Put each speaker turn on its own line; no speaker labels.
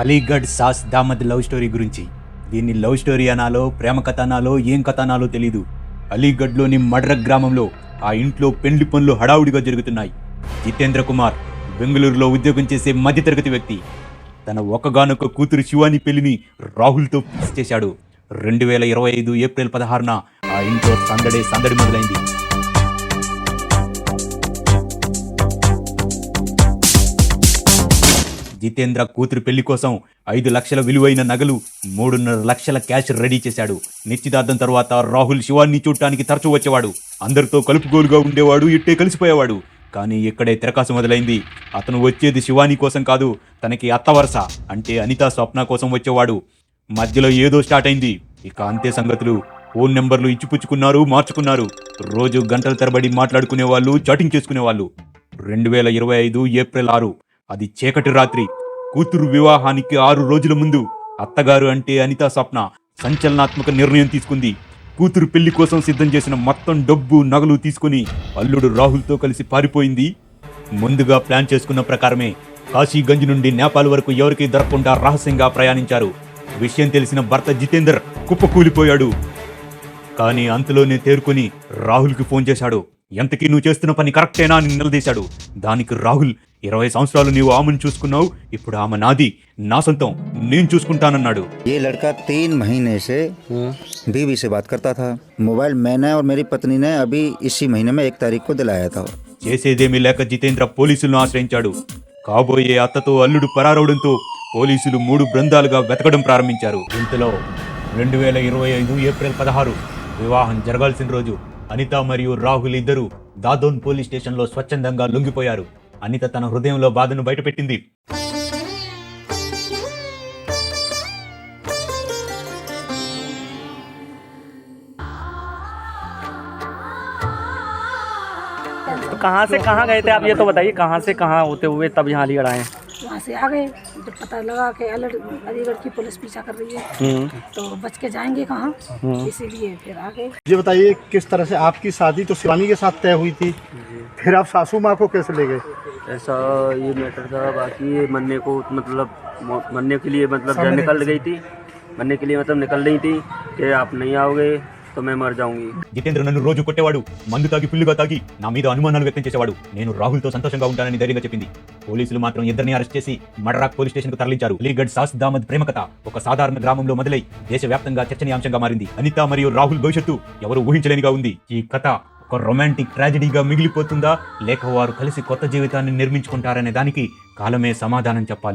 అలీగఢ్ సాస్ దామద్ love story గురించి. దీన్ని లవ్ స్టోరీ అనాలో ప్రేమ కథ అనాలో ఏం కథ అనాలో తెలీదు. అలీగఢ్లోని మడ్ర గ్రామంలో ఆ ఇంట్లో పెండ్లి పనులు హడావుడిగా జరుగుతున్నాయి. జితేంద్ర కుమార్ బెంగళూరులో ఉద్యోగం చేసే మధ్యతరగతి వ్యక్తి. తన ఒకగానొక కూతురు శివాని పెళ్ళిని రాహుల్తో ఫిక్స్ చేశాడు. రెండు వేల ఇరవై ఐదు ఏప్రిల్ పదహారున ఆ ఇంట్లో సందడే సందడి మొదలైంది. జితేంద్ర కూతురు పెళ్ళి కోసం ఐదు లక్షల విలువైన నగలు మూడున్నర లక్షల క్యాష్ రెడీ చేశాడు. నిశ్చితార్థం తర్వాత రాహుల్ శివాన్ని చూడటానికి తరచూ వచ్చేవాడు. అందరితో కలుపుగోలుగా ఉండేవాడు ఇట్టే కలిసిపోయేవాడు. కానీ ఇక్కడే తిరకాసు మొదలైంది. అతను వచ్చేది శివాని కోసం కాదు తనకి అత్తవరస అంటే అనితా స్వప్న కోసం వచ్చేవాడు. మధ్యలో ఏదో స్టార్ట్ అయింది. ఇక అంతే సంగతులు. ఫోన్ నెంబర్లు ఇచ్చిపుచ్చుకున్నారు మార్చుకున్నారు. రోజు గంటల తరబడి మాట్లాడుకునే వాళ్ళు చాటింగ్ చేసుకునేవాళ్ళు. రెండు వేల ఇరవై ఐదు ఏప్రిల్ ఆరు. అది చీకటి రాత్రి. కూతురు వివాహానికి ఆరు రోజుల ముందు అత్తగారు అంటే అనితా స్వప్న సంచలనాత్మక నిర్ణయం తీసుకుంది. కూతురు పెళ్ళి కోసం సిద్ధం చేసిన మొత్తం డబ్బు నగలు తీసుకుని అల్లుడు రాహుల్తో కలిసి పారిపోయింది. ముందుగా ప్లాన్ చేసుకున్న ప్రకారమే కాశీగంజ్ నుండి నేపాల్ వరకు ఎవరికీ దొరకకుండా రహస్యంగా ప్రయాణించారు. విషయం తెలిసిన భర్త జితేందర్ కుప్పకూలిపోయాడు. కానీ అంతలోనే తేరుకొని రాహుల్కి ఫోన్ చేశాడు. ఎంతకీ నువ్వు చేస్తున్న పని కరెక్టేనా? అని నిలదీశాడు. దానికి రాహుల్ ఇరవై సంవత్సరాలు నీవు ఆమెను చూసుకున్నావు ఇప్పుడు ఆమె నాది. నా సొంతం. నేను చూసుకుంటానన్నాడు.
ఏ లడ్కా తీన్ మహీనే సే బీవీ సే బాత్ కర్తా థా. మొబైల్ మేనే ఔర్ మేరీ పత్ని అభి ఇసీ మహీనే మే తారీఖు తారీఖ్ కో దిలాయా థా.
చేసేదేమీ లేక జితేంద్ర పోలీసులను ఆశ్రయించాడు. కాబోయే అత్తతో అల్లుడు పరారవడంతో పోలీసులు మూడు బృందాలుగా వెతకడం ప్రారంభించారు. ఇంతలో రెండు వేల ఇరవై ఐదు ఏప్రిల్ పదహారు వివాహం జరగాల్సిన రోజు అనిత మరియు రాహుల్ ఇద్దరు దాదోన్ పోలీస్ స్టేషన్లో స్వచ్ఛందంగా లొంగిపోయారు. అనిత తన హృదయంలో బాధను బయటపెట్టింది
तो कहाँ से कहाँ गए थे आप ये तो बताइए कहाँ से कहाँ होते हुए तब यहाँ अलीगढ़ आए
वहाँ से आ गए। जब पता लगा कि अलग अलीगढ़ की पुलिस पीछा कर रही है।
हम्म,
तो बच के जाएँगे कहाँ? इसीलिए फिर आ गए।
ये बताइए किस तरह से आपकी शादी तो शिवानी के साथ तय हुई थी? फिर आप सासू माँ को कैसे ले गए?
ऐसा ये मैटर था बाकी ये मरने को मतलब मरने के लिए मतलब निकल गई थी। मरने के लिए मतलब निकल रही थी कि आप नहीं आओगे। तो मैं मर जाऊंगी
జితేంద్ర నన్ను రోజు కొట్టేవాడు మందు తాగి ఫుల్లుగా తాగి నా మీద అనుమానాలు వ్యక్తం చేసేవాడు నేను రాహుల్తో సంతోషంగా ఉంటానని ధైర్యంగా చెప్పింది పోలీసులు మాత్రం ఇద్దరిని అరెస్ట్ చేసి మడ్రాక్ పోలీస్ స్టేషన్ కు తరలించారు అలీగఢ్ సాస్ దామద్ ప్రేమ కథ ఒక సాధారణ గ్రామంలో మొదలై దేశవ్యాప్తంగా చర్చనీయాంశంగా మారింది అనిత మరియు రాహుల్ భవిష్యత్తు ఎవరు ఊహించలేనిగా ఉంది ఈ కథ ఒక రొమాంటిక్ ట్రాజడీగా మిగిలిపోతుందా లేక వారు కలిసి కొత్త జీవితాన్ని నిర్మించుకుంటారనే దానికి కాలమే సమాధానం చెప్పాలి